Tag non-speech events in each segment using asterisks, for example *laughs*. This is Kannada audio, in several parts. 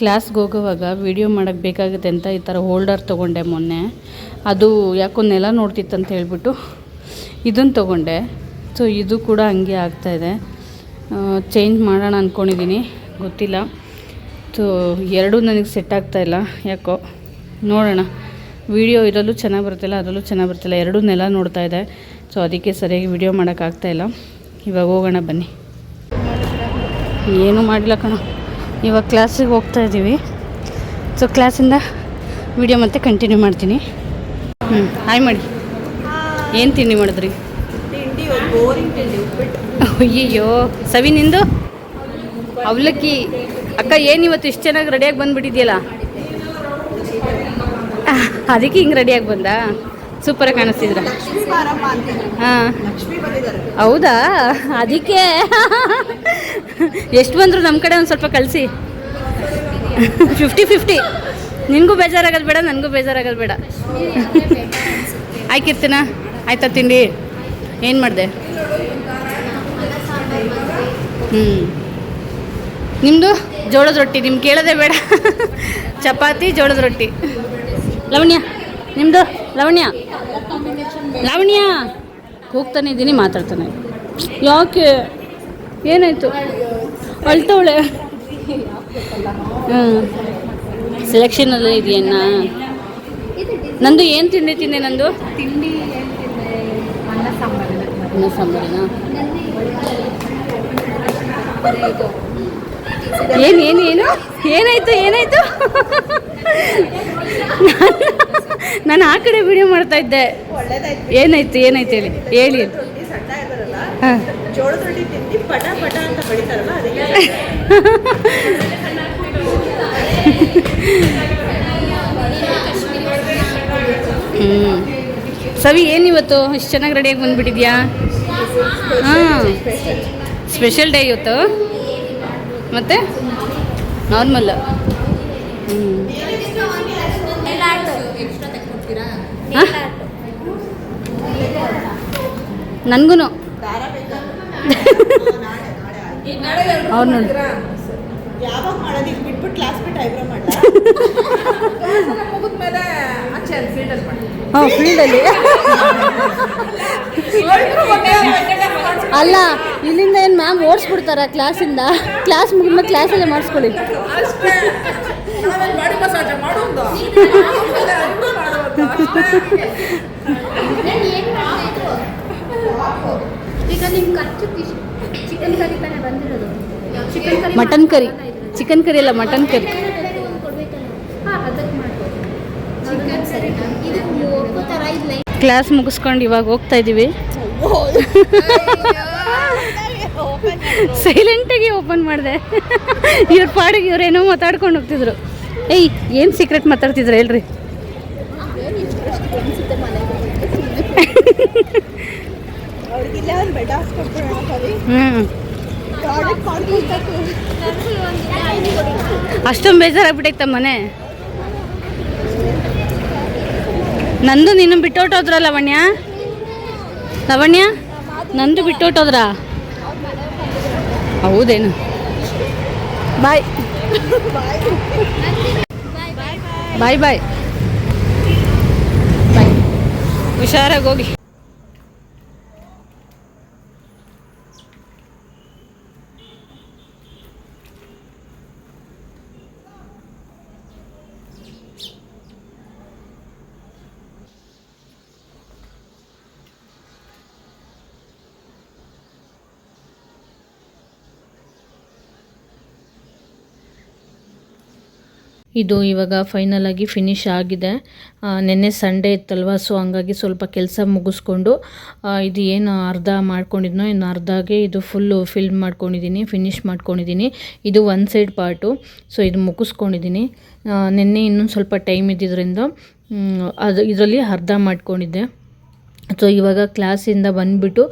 ಕ್ಲಾಸ್ಗೆ ಹೋಗುವಾಗ ವೀಡಿಯೋ ಮಾಡೋಕ್ಕೆ ಬೇಕಾಗುತ್ತೆ ಅಂತ ಈ ಥರ ಹೋಲ್ಡರ್ ತೊಗೊಂಡೆ ಮೊನ್ನೆ. ಅದು ಯಾಕೋ ನೆಲ ನೋಡ್ತಿತ್ತಂತ ಹೇಳ್ಬಿಟ್ಟು ಇದನ್ನು ತೊಗೊಂಡೆ. ಸೊ ಇದು ಕೂಡ ಹಂಗೆ ಆಗ್ತಾಯಿದೆ ಚೇಂಜ್ ಮಾಡೋಣ ಅಂದ್ಕೊಂಡಿದ್ದೀನಿ ಗೊತ್ತಿಲ್ಲ. ಸೊ ಎರಡೂ ನನಗೆ ಸೆಟ್ ಆಗ್ತಾಯಿಲ್ಲ ಯಾಕೋ? ನೋಡೋಣ. ವೀಡಿಯೋ ಇದರಲ್ಲೂ ಚೆನ್ನಾಗಿ ಬರ್ತಿಲ್ಲ ಅದರಲ್ಲೂ ಚೆನ್ನಾಗಿ ಬರ್ತಿಲ್ಲ ಎರಡೂ ನೆಲ ನೋಡ್ತಾ ಇದೆ. ಸೊ ಅದಕ್ಕೆ ಸರಿಯಾಗಿ ವೀಡಿಯೋ ಮಾಡೋಕ್ಕಾಗ್ತಾಯಿಲ್ಲ ಇವಾಗ ಹೋಗೋಣ ಬನ್ನಿ. ಏನೂ ಮಾಡಿಲ್ಲ ಕಣ. ಇವಾಗ ಕ್ಲಾಸಿಗೆ ಹೋಗ್ತಾ ಇದ್ದೀವಿ. ಸೊ ಕ್ಲಾಸಿಂದ ವಿಡಿಯೋ ಮತ್ತೆ ಕಂಟಿನ್ಯೂ ಮಾಡ್ತೀನಿ. ಹ್ಞೂ ಹಾಯ್ ಮಾಡಿ ಏನು ತಿಂಡಿ ಮಾಡಿದ್ರಿ? ಅಯ್ಯೋ ಸವಿ ನಿಂದು? ಅವಲಕ್ಕಿ. ಅಕ್ಕ ಏನು ಇವತ್ತು ಇಷ್ಟು ಚೆನ್ನಾಗಿ ರೆಡಿಯಾಗಿ ಬಂದುಬಿಟ್ಟಿದ್ಯಲ್ಲ? ಅದಕ್ಕೆ ಹಿಂಗೆ ರೆಡಿಯಾಗಿ ಬಂದ? ಸೂಪರಾಗಿ ಕಾಣಿಸ್ತಿದ್ರ. ಹಾಂ. ಹೌದಾ? ಅದಕ್ಕೆ. ಎಷ್ಟು ಬಂದ್ರು ನಮ್ಮ ಕಡೆ ಒಂದು ಸ್ವಲ್ಪ ಕಳಿಸಿ. ಫಿಫ್ಟಿ ಫಿಫ್ಟಿ ನಿನಗೂ ಬೇಜಾರಾಗೋದು ಬೇಡ ನನಗೂ ಬೇಜಾರಾಗೋದು ಬೇಡ. ಆಯ್ಕಿರ್ತೀನ ಆಯ್ತಾ ತಿಂಡಿ? ಏನು ಮಾಡಿದೆ? ಹ್ಞೂ ನಿಮ್ಮದು ಜೋಳದ ರೊಟ್ಟಿ. ನಿಮ್ಗೆ ಕೇಳೋದೇ ಬೇಡ. ಚಪಾತಿ ಜೋಳದ ರೊಟ್ಟಿ. ಲವಣ್ಯ ನಿಮ್ಮದು ಲವಣ್ಯ. ಲಾವಣ್ಯ ಹೋಗ್ತಾನೆ ಇದ್ದೀನಿ ಮಾತಾಡ್ತಾನೆ. ಯಾಕೆ? ಏನಾಯಿತು? ಅಳ್ತವಳೆ. ಹ್ಞೂ ಸೆಲೆಕ್ಷನಲ್ಲಿ ಇದೆಯನ್ನ ನಂದು ಏನು ತಿಂಡಿ ತಿಂದೆ ನಂದು? ತಿಂಡಿ ಅನ್ನ ಸಾಂಬಾರಿನ? ಏನು ಏನು ಏನು? ಏನಾಯ್ತು ಏನಾಯ್ತು? *laughs* ನಾನು ಆ ಕಡೆ ವಿಡಿಯೋ ಮಾಡ್ತಾ ಇದ್ದೆ. ಏನಾಯ್ತು ಏನಾಯ್ತು ಹೇಳಿ. ಹೇಳಿ ಹಾಂ. *laughs* ಹ್ಞೂ ಸವಿ ಏನು ಇವತ್ತು? ಇಷ್ಟು ಚೆನ್ನಾಗಿ ರೆಡಿಯಾಗಿ ಬಂದುಬಿಟ್ಟಿದ್ಯಾ? ಹಾಂ. ಸ್ಪೆಷಲ್ ಡೇ ಇವತ್ತು. ಮತ್ತೆ? ನಾರ್ಮಲ್ ಹ್ಞೂ ನನಗೂ ದಾರ ಬೇಕಾ ಅವ್ರು ನೋಡಿ. ಯಾವಾಗ ಮಾಡೋದು? ಈಗ ಬಿಟ್ಬಿಟ್ಟು ಕ್ಲಾಸ್ ಬಿಟ್ಟು ಐಬ್ರೋ ಮಾಡಲ್ಲ ಮುಗಿದ್ಮೇಲೆ ಆಚೆ ಫೀಲ್ಡಲ್ಲಿ ಮಾಡಿ ಹಾಂ ಫೀಲ್ಡಲ್ಲಿ ಅಲ್ಲ. ಇಲ್ಲಿಂದ ಏನು ಮ್ಯಾಮ್ ಓಡಿಸ್ಬಿಡ್ತಾರ ಕ್ಲಾಸಿಂದ ಕ್ಲಾಸ್ ಮುಗಿದ್ಮೇಲೆ ಕ್ಲಾಸಲ್ಲೇ ಮಾಡಿಸ್ಕೊಳ್ಳಿ. *laughs* Mutton curry. ಚಿಕನ್ ಕರಿ ಅಲ್ಲ, ಮಟನ್ ಕರಿ. ಕ್ಲಾಸ್ ಮುಗಿಸ್ಕೊಂಡು ಇವಾಗ ಹೋಗ್ತಾ ಇದ್ದೀವಿ ಸೈಲೆಂಟಾಗಿ ಓಪನ್ ಮಾಡಿದೆ. ಇವ್ರ ಪಾಡಿಗೆ ಇವ್ರೇನೋ ಮಾತಾಡ್ಕೊಂಡು ಹೋಗ್ತಿದ್ರು. ಏಯ್, ಏನು ಸೀಕ್ರೆಟ್ ಮಾತಾಡ್ತಿದ್ರು ಹೇಳ್ರಿ ಬೆಡ್ ಹಾಸ್ಕೊಟ್ಬಿಡೋಣ ಹ್ಞೂ ಪ್ರಾಡಕ್ಟ್ ಮಾಡ್ಕೊಳ್ಬೇಕು. ಅಷ್ಟೊಂದು ಬೇಜಾರಾಗ್ಬಿಟ್ಟೈತ ಮನೆ ನಂದು ನೀನು ಬಿಟ್ಟೋಟೋದ್ರ ಲವಣ್ಯ ಲವಣ್ಯ ನಂದು ಬಿಟ್ಟೋಟೋದ್ರ? ಹೌದೇನು? ಬಾಯ್. ಬಾಯ್ ಬಾಯ್. ಬಾಯ್. ಹುಷಾರಾಗಿ ಹೋಗಿ. ಇದು ಇವಾಗ ಫೈನಲ್ ಆಗಿ ಫಿನಿಶ್ ಆಗಿದೆ. ನಿನ್ನೆ ಸಂಡೇ ಇತ್ತಲ್ವ? ಸೊ ಹಂಗಾಗಿ ಸ್ವಲ್ಪ ಕೆಲಸ ಮುಗಿಸ್ಕೊಂಡು ಇದು ಏನು ಅರ್ಧ ಮಾಡ್ಕೊಂಡಿದ್ನೋ ಇನ್ನು ಅರ್ಧಗೆ ಇದು ಫುಲ್ಲು ಫಿಲ್ ಮಾಡ್ಕೊಂಡಿದ್ದೀನಿ ಫಿನಿಶ್ ಮಾಡ್ಕೊಂಡಿದ್ದೀನಿ. ಇದು ಒನ್ ಸೈಡ್ ಪಾರ್ಟು ಸೊ ಇದು ಮುಗಿಸ್ಕೊಂಡಿದ್ದೀನಿ. ನಿನ್ನೆ ಇನ್ನೊಂದು ಸ್ವಲ್ಪ ಟೈಮ್ ಇದ್ದಿದ್ದರಿಂದ ಅದು, ಇದರಲ್ಲಿ ಅರ್ಧ ಮಾಡ್ಕೊಂಡಿದ್ದೆ. ಸೊ ಇವಾಗ ಕ್ಲಾಸಿಂದ ಬಂದುಬಿಟ್ಟು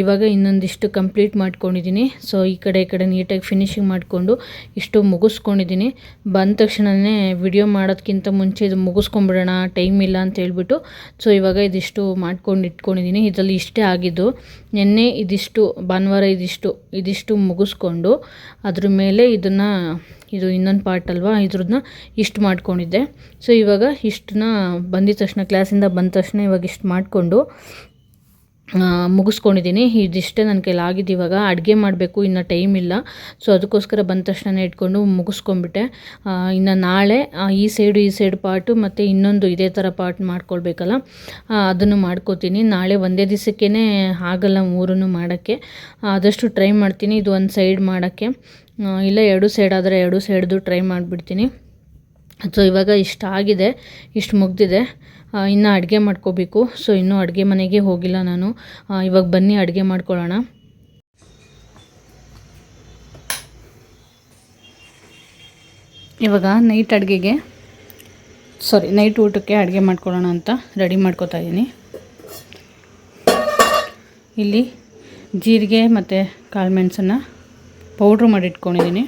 ಇವಾಗ ಇನ್ನೊಂದಿಷ್ಟು ಕಂಪ್ಲೀಟ್ ಮಾಡ್ಕೊಂಡಿದ್ದೀನಿ. ಸೊ ಈ ಕಡೆ ಈ ಕಡೆ ನೀಟಾಗಿ ಫಿನಿಶಿಂಗ್ ಮಾಡಿಕೊಂಡು ಇಷ್ಟು ಮುಗಿಸ್ಕೊಂಡಿದ್ದೀನಿ. ಬಂದ ತಕ್ಷಣವೇ ವಿಡಿಯೋ ಮಾಡೋದಕ್ಕಿಂತ ಮುಂಚೆ ಇದು ಮುಗಿಸ್ಕೊಂಬಿಡೋಣ ಟೈಮ್ ಇಲ್ಲ ಅಂತ ಹೇಳ್ಬಿಟ್ಟು ಸೊ ಇವಾಗ ಇದಿಷ್ಟು ಮಾಡ್ಕೊಂಡು ಇಟ್ಕೊಂಡಿದ್ದೀನಿ. ಇದರಲ್ಲಿ ಇಷ್ಟೇ ಆಗಿದ್ದು, ನಿನ್ನೆ ಇದಿಷ್ಟು, ಭಾನುವಾರ ಇದಿಷ್ಟು ಇದಿಷ್ಟು ಮುಗಿಸ್ಕೊಂಡು, ಅದ್ರ ಮೇಲೆ ಇದನ್ನು ಇದು ಇನ್ನೊಂದು ಪಾರ್ಟ್ ಅಲ್ವಾ? ಇದ್ರನ್ನ ಇಷ್ಟು ಮಾಡ್ಕೊಂಡಿದ್ದೆ. ಸೊ ಇವಾಗ ಇಷ್ಟನ್ನ ಬಂದಿದ ತಕ್ಷಣ ಕ್ಲಾಸಿಂದ ಬಂದ ತಕ್ಷಣ ಇವಾಗ ಇಷ್ಟು ಮಾಡಿಕೊಂಡು ಮುಗಿಸ್ಕೊಂಡಿದ್ದೀನಿ ಇದಿಷ್ಟೇ ನನ್ನ ಕೈಲಿ ಆಗಿದ್ದು ಇವಾಗ ಅಡುಗೆ ಮಾಡಬೇಕು, ಇನ್ನು ಟೈಮ್ ಇಲ್ಲ. ಸೊ ಅದಕ್ಕೋಸ್ಕರ ಬಂದ ತಕ್ಷಣ ಇಟ್ಕೊಂಡು ಮುಗಿಸ್ಕೊಂಬಿಟ್ಟೆ ಇನ್ನು ನಾಳೆ ಈ ಸೈಡು ಈ ಸೈಡ್ ಪಾರ್ಟು ಮತ್ತು ಇನ್ನೊಂದು ಇದೇ ಥರ ಪಾರ್ಟ್ ಮಾಡ್ಕೊಳ್ಬೇಕಲ್ಲ? ಅದನ್ನು ಮಾಡ್ಕೋತೀನಿ. ನಾಳೆ ಒಂದೇ ದಿವಸಕ್ಕೇ ಆಗಲ್ಲ ಮೂರನ್ನು ಮಾಡೋಕ್ಕೆ. ಆದಷ್ಟು ಟ್ರೈ ಮಾಡ್ತೀನಿ. ಇದು ಒಂದು ಸೈಡ್ ಮಾಡೋಕ್ಕೆ. ಇಲ್ಲ ಎರಡು ಸೈಡ್ ಆದರೆ ಎರಡು ಸೈಡ್ದು ಟ್ರೈ ಮಾಡಿಬಿಡ್ತೀನಿ. ಸೊ ಇವಾಗ ಇಷ್ಟು ಆಗಿದೆ, ಇಷ್ಟು ಮುಗ್ದಿದೆ. ಇನ್ನು ಅಡುಗೆ ಮಾಡ್ಕೋಬೇಕು. ಸೊ ಇನ್ನೂ ಅಡುಗೆ ಮನೆಗೆ ಹೋಗಿಲ್ಲ ನಾನು. ಇವಾಗ ಬನ್ನಿ, ಅಡುಗೆ ಮಾಡ್ಕೊಳ್ಳೋಣ. ಇವಾಗ ನೈಟ್ ಅಡುಗೆಗೆ ಸಾರಿ ನೈಟ್ ಊಟಕ್ಕೆ ಅಡುಗೆ ಮಾಡ್ಕೊಳ್ಳೋಣ ಅಂತ ರೆಡಿ ಮಾಡ್ಕೋತಾ ಇದ್ದೀನಿ. ಇಲ್ಲಿ ಜೀರಿಗೆ ಮತ್ತು ಕಾಳು ಮೆಣಸನ್ನು ಪೌಡ್ರ್ ಮಾಡಿ ಇಟ್ಕೊಂಡಿದ್ದೀನಿ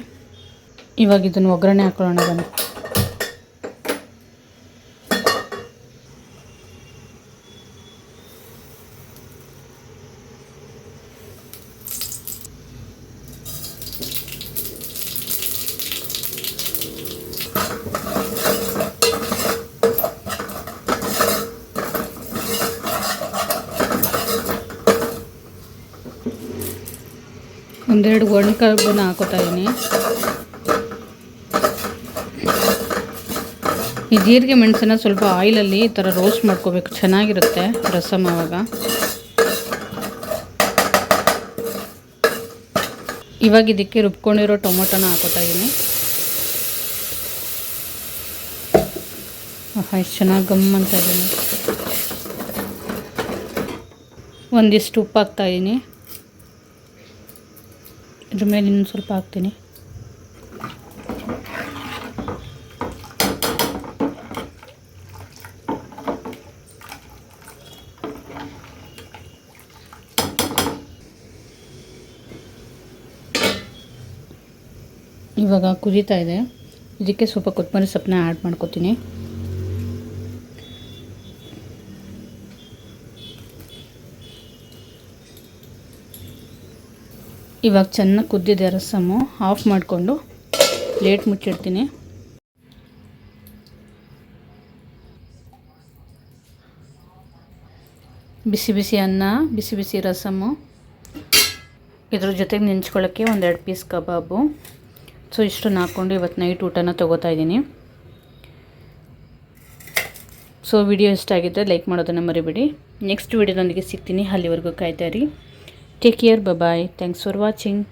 ಇವಾಗ ಇದನ್ನು ಒಗ್ಗರಣೆ ಹಾಕೊಳ್ಳೋಣ ಬನ್ನಿ. ಒಂದೆರಡು ಒಣಕಬ್ಬನ್ನ ಹಾಕೋತಾ ಇದ್ದೀನಿ ಈ ಜೀರಿಗೆ ಮೆಣಸನ್ನ ಸ್ವಲ್ಪ ಆಯಿಲಲ್ಲಿ ಈ ಥರ ರೋಸ್ಟ್ ಮಾಡ್ಕೋಬೇಕು. ಚೆನ್ನಾಗಿರುತ್ತೆ ರಸಮ್ ಆವಾಗ. ಇವಾಗ ಇದಕ್ಕೆ ರುಬ್ಕೊಂಡಿರೋ ಟೊಮೊಟೊನ ಹಾಕೋತಾ ಇದ್ದೀನಿ ಎಷ್ಟು ಚೆನ್ನಾಗಿ ಗಮ್ ಅಂತ ಇದ್ದೀನಿ ಒಂದಿಷ್ಟು ಉಪ್ಪು ಹಾಕ್ತಾ ಇದ್ದೀನಿ ಇದ್ರ ಮೇಲೆ ಇನ್ನೊಂದು ಸ್ವಲ್ಪ ಹಾಕ್ತೀನಿ. ಇವಾಗ ಕುದೀತಾ ಇದೆ. ಇದಕ್ಕೆ ಸ್ವಲ್ಪ ಕೊತ್ತಂಬರಿ ಸೊಪ್ಪನ್ನ ಆ್ಯಡ್ ಮಾಡ್ಕೊತೀನಿ. ಇವಾಗ ಚೆನ್ನಾಗಿ ಕುದ್ದಿದೆ ರಸಮು. ಆಫ್ ಮಾಡಿಕೊಂಡು ಪ್ಲೇಟ್ ಮುಚ್ಚಿಡ್ತೀನಿ. ಬಿಸಿ ಬಿಸಿ ಅನ್ನ, ಬಿಸಿ ಬಿಸಿ ರಸಮು. ಇದ್ರ ಜೊತೆಗೆ ನೆಂಚ್ಕೊಳ್ಳೋಕ್ಕೆ ಒಂದೆರಡು ಪೀಸ್ ಕಬಾಬು. ಸೊ ಇಷ್ಟನ್ನು ಹಾಕ್ಕೊಂಡು ಇವತ್ತು ನೈಟ್ ಊಟನ ತೊಗೋತಾ ಇದ್ದೀನಿ. ಸೊ ವಿಡಿಯೋ ಇಷ್ಟ ಆಗಿದ್ದರೆ ಲೈಕ್ ಮಾಡೋದನ್ನು ಮರಿಬೇಡಿ. ನೆಕ್ಸ್ಟ್ ವಿಡಿಯೋದೊಂದಿಗೆ ಸಿಗ್ತೀನಿ. ಅಲ್ಲಿವರೆಗೂ ಕಾಯ್ತಾ ಇರಿ. Take care. Bye-bye. Thanks for watching.